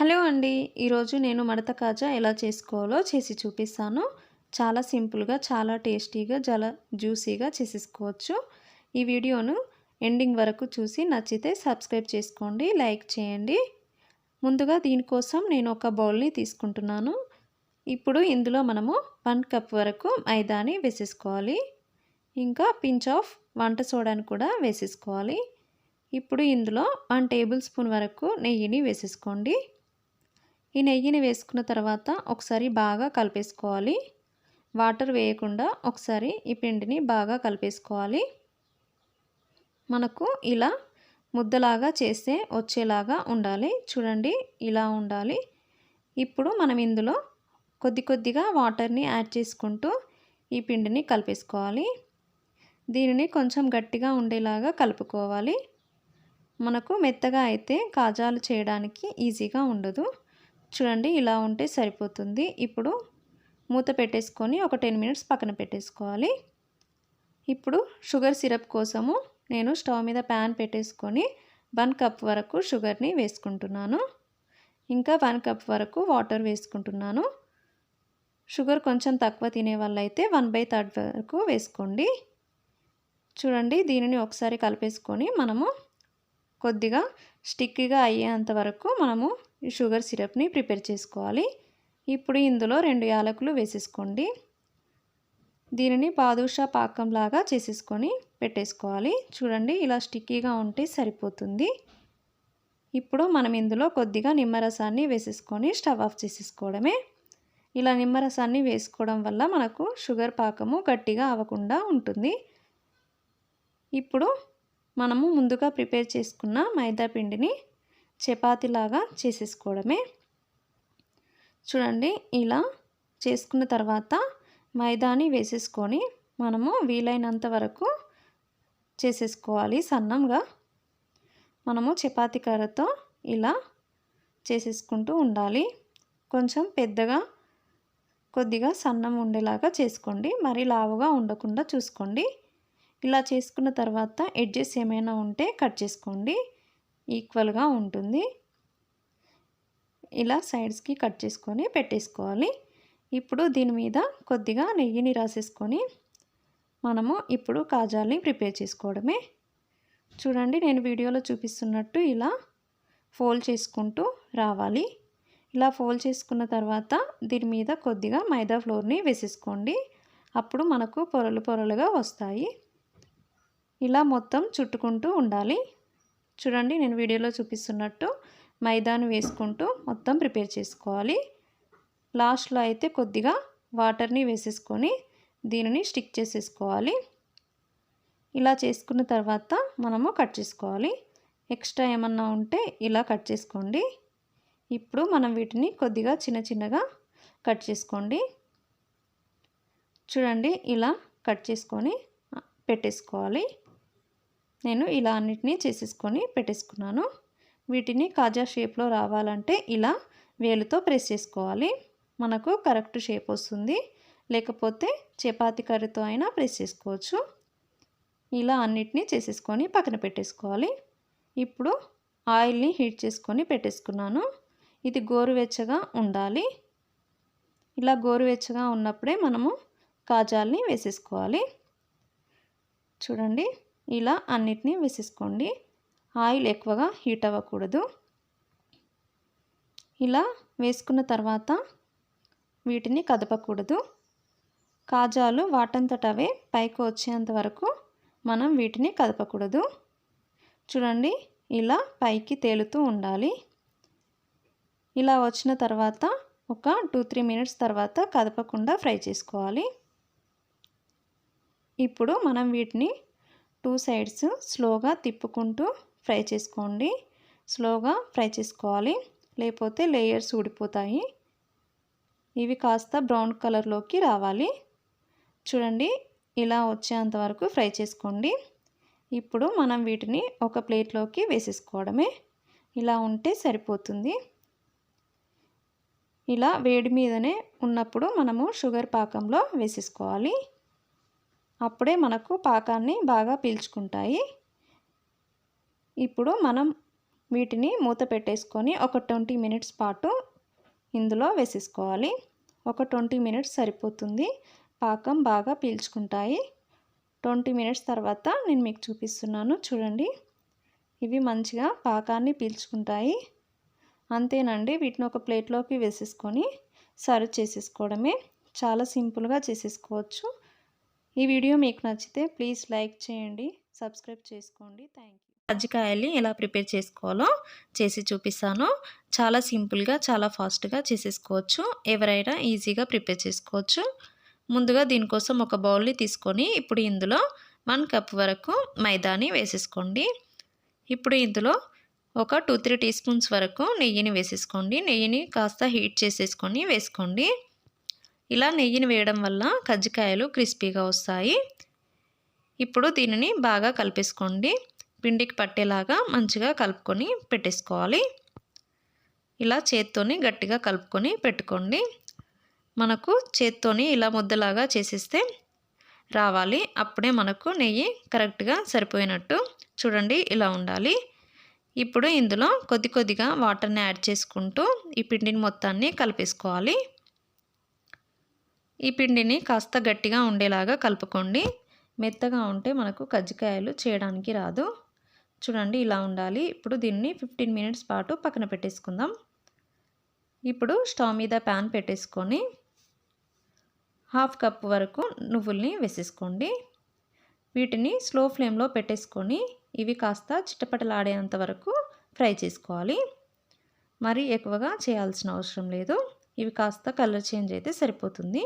Hello అండి. ఈరోజు నేను మడత కాజా ఎలా చేసుకోవాలో చేసి చూపిస్తాను. చాలా సింపుల్గా చాలా టేస్టీగా చాలా జ్యూసీగా చేసేసుకోవచ్చు. ఈ వీడియోను ఎండింగ్ వరకు చూసి నచ్చితే సబ్స్క్రైబ్ చేసుకోండి లైక్ చేయండి. ముందుగా దీనికోసం నేను ఒక బౌల్ని తీసుకుంటున్నాను. ఇప్పుడు ఇందులో మనము వన్ కప్ వరకు మైదాని వేసేసుకోవాలి. ఇంకా పించ్ ఆఫ్ వంట సోడాని కూడా వేసేసుకోవాలి. ఇప్పుడు ఇందులో వన్ టేబుల్ స్పూన్ వరకు నెయ్యిని వేసేసుకోండి. ఈ నెయ్యిని వేసుకున్న తర్వాత ఒకసారి బాగా కలిపేసుకోవాలి. వాటర్ వేయకుండా ఒకసారి ఈ పిండిని బాగా కలిపేసుకోవాలి. మనకు ఇలా ముద్దలాగా చేస్తే వచ్చేలాగా ఉండాలి. చూడండి ఇలా ఉండాలి. ఇప్పుడు మనం ఇందులో కొద్ది కొద్దిగా వాటర్ని యాడ్ చేసుకుంటూ ఈ పిండిని కలిపేసుకోవాలి. దీనిని కొంచెం గట్టిగా ఉండేలాగా కలుపుకోవాలి. మనకు మెత్తగా అయితే కాజాలు చేయడానికి ఈజీగా ఉండదు. చూడండి ఇలా ఉంటే సరిపోతుంది. ఇప్పుడు మూత పెట్టేసుకొని ఒక టెన్ మినిట్స్ పక్కన పెట్టేసుకోవాలి. ఇప్పుడు షుగర్ సిరప్ కోసము నేను స్టవ్ మీద ప్యాన్ పెట్టేసుకొని వన్ కప్ వరకు షుగర్ని వేసుకుంటున్నాను. ఇంకా వన్ కప్ వరకు వాటర్ వేసుకుంటున్నాను. షుగర్ కొంచెం తక్కువ తినే వాళ్ళైతే వన్ బై థర్డ్ వరకు వేసుకోండి. చూడండి దీనిని ఒకసారి కలిపేసుకొని మనము కొద్దిగా స్టిక్కీగా అయ్యేంత వరకు మనము షుగర్ సిరప్ని ప్రిపేర్ చేసుకోవాలి. ఇప్పుడు ఇందులో రెండు యాలకులు వేసేసుకోండి. దీనిని బాదుషా పాకంలాగా చేసేసుకొని పెట్టేసుకోవాలి. చూడండి ఇలా స్టిక్కీగా ఉంటే సరిపోతుంది. ఇప్పుడు మనం ఇందులో కొద్దిగా నిమ్మరసాన్ని వేసేసుకొని స్టవ్ ఆఫ్ చేసేసుకోవడమే. ఇలా నిమ్మరసాన్ని వేసుకోవడం వల్ల మనకు షుగర్ పాకము గట్టిగా అవ్వకుండా ఉంటుంది. ఇప్పుడు మనము ముందుగా ప్రిపేర్ చేసుకున్న మైదా పిండిని చపాతీలాగా చేసేసుకోవడమే. చూడండి ఇలా చేసుకున్న తర్వాత మైదాని వేసేసుకొని మనము వీలైనంత వరకు చేసేసుకోవాలి సన్నంగా. మనము చపాతీ కర్రతో ఇలా చేసేసుకుంటూ ఉండాలి. కొంచెం పెద్దగా కొద్దిగా సన్నం ఉండేలాగా చేసుకోండి. మరీ లావుగా ఉండకుండా చూసుకోండి. ఇలా చేసుకున్న తర్వాత ఎడ్జెస్ ఏమైనా ఉంటే కట్ చేసుకోండి. ఈక్వల్గా ఉంటుంది. ఇలా సైడ్స్కి కట్ చేసుకొని పెట్టేసుకోవాలి. ఇప్పుడు దీని మీద కొద్దిగా నెయ్యిని రాసేసుకొని మనము ఇప్పుడు కాజాల్ని ప్రిపేర్ చేసుకోవడమే. చూడండి నేను వీడియోలో చూపిస్తున్నట్టు ఇలా ఫోల్డ్ చేసుకుంటూ రావాలి. ఇలా ఫోల్డ్ చేసుకున్న తర్వాత దీని మీద కొద్దిగా మైదా ఫ్లోర్ని వేసేసుకోండి. అప్పుడు మనకు పొరలు పొరలుగా వస్తాయి. ఇలా మొత్తం చుట్టుకుంటూ ఉండాలి. చూడండి నేను వీడియోలో చూపిస్తున్నట్టు మైదాను వేసుకుంటూ మొత్తం ప్రిపేర్ చేసుకోవాలి. లాస్ట్లో అయితే కొద్దిగా వాటర్ని వేసేసుకొని దీనిని స్టిక్ చేసేసుకోవాలి. ఇలా చేసుకున్న తర్వాత మనము కట్ చేసుకోవాలి. ఎక్స్ట్రా ఏమన్నా ఉంటే ఇలా కట్ చేసుకోండి. ఇప్పుడు మనం వీటిని కొద్దిగా చిన్న చిన్నగా కట్ చేసుకోండి. చూడండి ఇలా కట్ చేసుకొని పెట్టేసుకోవాలి. నేను ఇలా అన్నిటినీ చేసేసుకొని పెట్టేసుకున్నాను. వీటిని కాజా షేప్లో రావాలంటే ఇలా వేలుతో ప్రెస్ చేసుకోవాలి. మనకు కరెక్ట్ షేప్ వస్తుంది. లేకపోతే చపాతి కర్రీతో అయినా ప్రెస్ చేసుకోవచ్చు. ఇలా అన్నిటినీ చేసేసుకొని పక్కన పెట్టేసుకోవాలి. ఇప్పుడు ఆయిల్ని హీట్ చేసుకొని పెట్టేసుకున్నాను. ఇది గోరువెచ్చగా ఉండాలి. ఇలా గోరువెచ్చగా ఉన్నప్పుడే మనము కాజాల్ని వేసేసుకోవాలి. చూడండి. ఇలా అన్నిటినీ వేసేసుకోండి. ఆయిల్ ఎక్కువగా హీట్ అవ్వకూడదు. ఇలా వేసుకున్న తర్వాత వీటిని కదపకూడదు. కాజాలు వాటంతట అవే పైకి వచ్చేంత వరకు మనం వీటిని కదపకూడదు. చూడండి ఇలా పైకి తేలుతూ ఉండాలి. ఇలా వచ్చిన తర్వాత ఒక టూ త్రీ మినిట్స్ తర్వాత కదపకుండా ఫ్రై చేసుకోవాలి. ఇప్పుడు మనం వీటిని టూ సైడ్స్ స్లోగా తిప్పుకుంటూ ఫ్రై చేసుకోండి. స్లోగా ఫ్రై చేసుకోవాలి. లేకపోతే లేయర్స్ ఊడిపోతాయి. ఇవి కాస్త బ్రౌన్ కలర్లోకి రావాలి. చూడండి ఇలా వచ్చేంత వరకు ఫ్రై చేసుకోండి. ఇప్పుడు మనం వీటిని ఒక ప్లేట్లోకి వేసేసుకోవడమే. ఇలా ఉంటే సరిపోతుంది. ఇలా వేడి మీదనే ఉన్నప్పుడు మనము షుగర్ పాకంలో వేసేసుకోవాలి. అప్పుడే మనకు పాకాన్ని బాగా పీల్చుకుంటాయి. ఇప్పుడు మనం వీటిని మూత పెట్టేసుకొని ఒక ట్వంటీ మినిట్స్ పాటు ఇందులో వేసేసుకోవాలి. ఒక ట్వంటీ మినిట్స్ సరిపోతుంది. పాకం బాగా పీల్చుకుంటాయి. ట్వంటీ మినిట్స్ తర్వాత నేను మీకు చూపిస్తున్నాను. చూడండి. ఇవి మంచిగా పాకాన్ని పీల్చుకుంటాయి. అంతేనండి. వీటిని ఒక ప్లేట్లోకి వేసేసుకొని సర్వ్ చేసేసుకోవడమే. చాలా సింపుల్గా చేసేసుకోవచ్చు. ఈ వీడియో మీకు నచ్చితే ప్లీజ్ లైక్ చేయండి సబ్స్క్రైబ్ చేసుకోండి. Thank you. కజ్జికాయల్ని ఎలా ప్రిపేర్ చేసుకోవాలో చేసి చూపిస్తాను. చాలా సింపుల్గా చాలా ఫాస్ట్గా చేసేసుకోవచ్చు. ఎవరైనా ఈజీగా ప్రిపేర్ చేసుకోవచ్చు. ముందుగా దీనికోసం ఒక బౌల్ని తీసుకొని ఇప్పుడు ఇందులో వన్ కప్ వరకు మైదాని వేసేసుకోండి. ఇప్పుడు ఇందులో ఒక టూ త్రీ టీ స్పూన్స్ వరకు నెయ్యిని వేసేసుకోండి. నెయ్యిని కాస్త హీట్ చేసేసుకొని వేసుకోండి. ఇలా నెయ్యిని వేయడం వల్ల కజ్జికాయలు క్రిస్పీగా వస్తాయి. ఇప్పుడు దీనిని బాగా కలిపేసుకోండి. పిండికి పట్టేలాగా మంచిగా కలుపుకొని పెట్టేసుకోవాలి. ఇలా చేత్తోని గట్టిగా కలుపుకొని పెట్టుకోండి. మనకు చేత్తోని ఇలా ముద్దలాగా చేసేస్తే రావాలి. అప్పుడే మనకు నెయ్యి కరెక్ట్గా సరిపోయినట్టు చూడండి ఇలా ఉండాలి. ఇప్పుడు ఇందులో కొద్ది కొద్దిగా వాటర్ని యాడ్ చేసుకుంటూ ఈ పిండిని మొత్తాన్ని కలిపేసుకోవాలి. ఈ పిండిని కాస్త గట్టిగా ఉండేలాగా కలుపుకోండి. మెత్తగా ఉంటే మనకు కజ్జికాయలు చేయడానికి రాదు. చూడండి ఇలా ఉండాలి. ఇప్పుడు దీన్ని ఫిఫ్టీన్ మినిట్స్ పాటు పక్కన పెట్టేసుకుందాం. ఇప్పుడు స్టవ్ మీద ప్యాన్ పెట్టేసుకొని హాఫ్ కప్ వరకు నువ్వుల్ని వేసేసుకోండి. వీటిని స్లో ఫ్లేమ్లో పెట్టేసుకొని ఇవి కాస్త చిట్టపటలాడేంత వరకు ఫ్రై చేసుకోవాలి. మరీ ఎక్కువగా చేయాల్సిన అవసరం లేదు. ఇవి కాస్త కలర్ చేంజ్ అయితే సరిపోతుంది.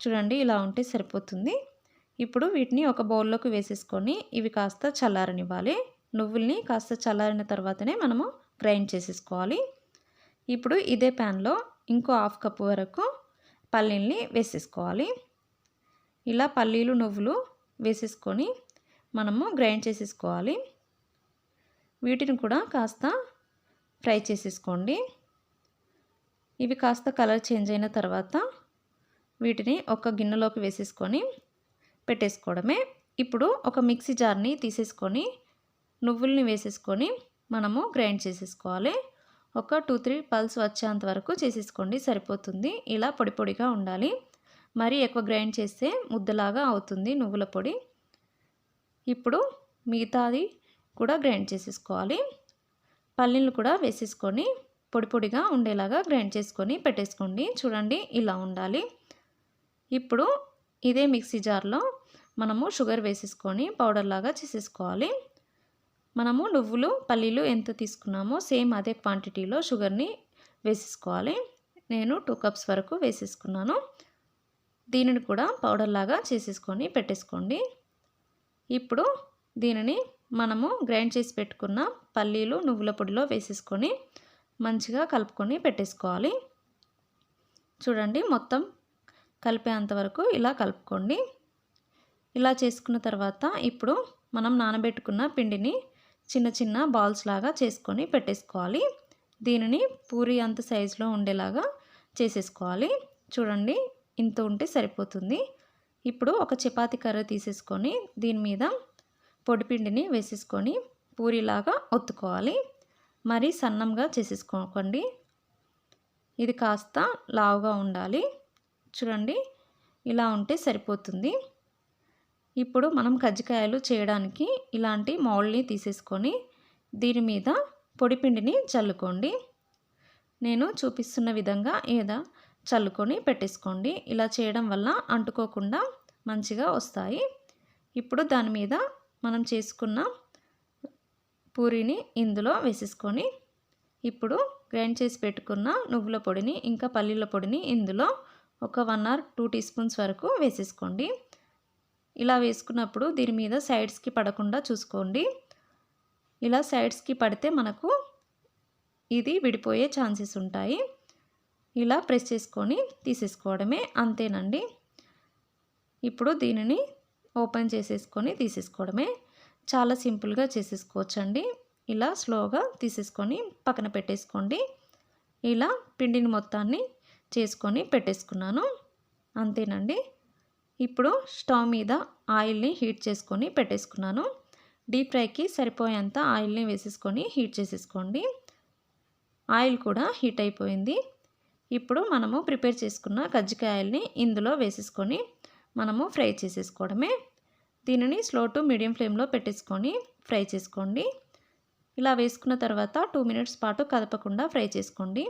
చూడండి ఇలా ఉంటే సరిపోతుంది. ఇప్పుడు వీటిని ఒక బౌల్లోకి వేసేసుకొని ఇవి కాస్త చల్లారనివ్వాలి. నువ్వుల్ని కాస్త చల్లారిన తర్వాతనే మనము గ్రైండ్ చేసేసుకోవాలి. ఇప్పుడు ఇదే ప్యాన్లో ఇంకో హాఫ్ కప్ వరకు పల్లీల్ని వేసేసుకోవాలి. ఇలా పల్లీలు నువ్వులు వేసేసుకొని మనము గ్రైండ్ చేసేసుకోవాలి. వీటిని కూడా కాస్త ఫ్రై చేసేసుకోండి. ఇవి కాస్త కలర్ చేంజ్ అయిన తర్వాత వీటిని ఒక గిన్నెలోకి వేసేసుకొని పెట్టేసుకోవడమే. ఇప్పుడు ఒక మిక్సీ జార్ని తీసేసుకొని నువ్వుల్ని వేసేసుకొని మనము గ్రైండ్ చేసేసుకోవాలి. ఒక టూ త్రీ పల్స్ వచ్చేంత వరకు చేసేసుకోండి సరిపోతుంది. ఇలా పొడి పొడిగా ఉండాలి. మరీ ఎక్కువ గ్రైండ్ చేస్తే ముద్దలాగా అవుతుంది నువ్వుల పొడి. ఇప్పుడు మిగతాది కూడా గ్రైండ్ చేసేసుకోవాలి. పల్లీలు కూడా వేసేసుకొని పొడి పొడిగా ఉండేలాగా గ్రైండ్ చేసుకొని పెట్టేసుకోండి. చూడండి ఇలా ఉండాలి. ఇప్పుడు ఇదే మిక్సీ జార్లో మనము షుగర్ వేసేసుకొని పౌడర్ లాగా చేసేసుకోవాలి. మనము నువ్వులు పల్లీలు ఎంత తీసుకున్నామో సేమ్ అదే క్వాంటిటీలో షుగర్ని వేసేసుకోవాలి. నేను టూ కప్స్ వరకు వేసేసుకున్నాను. దీనిని కూడా పౌడర్ లాగా చేసేసుకొని పెట్టేసుకోండి. ఇప్పుడు దీనిని మనము గ్రైండ్ చేసి పెట్టుకున్న పల్లీలు నువ్వుల పొడిలో వేసేసుకొని మంచిగా కలుపుకొని పెట్టేసుకోవాలి. చూడండి మొత్తం కలిపేంతవరకు ఇలా కలుపుకోండి. ఇలా చేసుకున్న తర్వాత ఇప్పుడు మనం నానబెట్టుకున్న పిండిని చిన్న చిన్న బాల్స్ లాగా చేసుకొని పెట్టేసుకోవాలి. దీనిని పూరి అంత సైజులో ఉండేలాగా చేసేసుకోవాలి. చూడండి ఇంత ఉంటే సరిపోతుంది. ఇప్పుడు ఒక చపాతి కర్ర తీసేసుకొని దీని మీద పొడిపిండిని వేసేసుకొని పూరిలాగా ఒత్తుకోవాలి. మరీ సన్నంగా చేసేసుకోకండి. ఇది కాస్త లావుగా ఉండాలి. చూడండి ఇలా ఉంటే సరిపోతుంది. ఇప్పుడు మనం కజ్జికాయలు చేయడానికి ఇలాంటి మౌల్ని తీసేసుకొని దీని మీద పొడిపిండిని చల్లుకోండి. నేను చూపిస్తున్న విధంగా ఏదో చల్లుకొని పెట్టేసుకోండి. ఇలా చేయడం వల్ల అంటుకోకుండా మంచిగా వస్తాయి. ఇప్పుడు దాని మీద మనం చేసుకున్న పూరిని ఇందులో వేసేసుకొని ఇప్పుడు గ్రైండ్ చేసి పెట్టుకున్న నువ్వుల పొడిని ఇంకా పల్లీల పొడిని ఇందులో ఒక one or two teaspoons వరకు వేసేసుకోండి. ఇలా వేసుకున్నప్పుడు దీని మీద సైడ్స్కి పడకుండా చూసుకోండి. ఇలా సైడ్స్కి పడితే మనకు ఇది విడిపోయే ఛాన్సెస్ ఉంటాయి. ఇలా ప్రెస్ చేసుకొని తీసేసుకోవడమే అంతేనండి. ఇప్పుడు దీనిని ఓపెన్ చేసేసుకొని తీసేసుకోవడమే. చాలా సింపుల్గా చేసేసుకోవచ్చండి. ఇలా స్లోగా తీసేసుకొని పక్కన పెట్టేసుకోండి. ఇలా పిండిని మొత్తాన్ని చేసుకొని పెట్టేసుకున్నాను. అంతేనండి. ఇప్పుడు స్టవ్ మీద ఆయిల్ని హీట్ చేసుకొని పెట్టేసుకున్నాను. డీప్ ఫ్రైకి సరిపోయేంత ఆయిల్ని వేసేసుకొని హీట్ చేసేసుకోండి. ఆయిల్ కూడా హీట్ అయిపోయింది. ఇప్పుడు మనము ప్రిపేర్ చేసుకున్న కజ్జికాయల్ని ఇందులో వేసేసుకొని మనము ఫ్రై చేసేసుకోవడమే. దీనిని స్లో టు మీడియం ఫ్లేమ్లో పెట్టేసుకొని ఫ్రై చేసుకోండి. ఇలా వేసుకున్న తర్వాత టూ మినిట్స్ పాటు కదపకుండా ఫ్రై చేసుకోండి.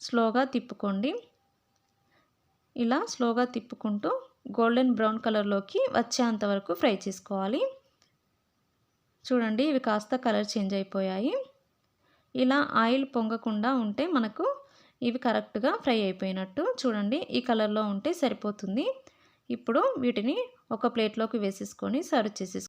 స్లోగా తిప్పుకోండి. ఇలా స్లోగా తిప్పుకుంటూ గోల్డెన్ బ్రౌన్ కలర్లోకి వచ్చేంత వరకు ఫ్రై చేసుకోవాలి. చూడండి ఇవి కాస్త కలర్ చేంజ్ అయిపోయాయి. ఇలా ఆయిల్ పొంగకుండా ఉంటే మనకు ఇవి కరెక్ట్గా ఫ్రై అయిపోయినట్టు చూడండి ఈ కలర్లో ఉంటే సరిపోతుంది. ఇప్పుడు వీటిని ఒక ప్లేట్లోకి వేసేసుకొని సర్వ్ చేసేసుకోండి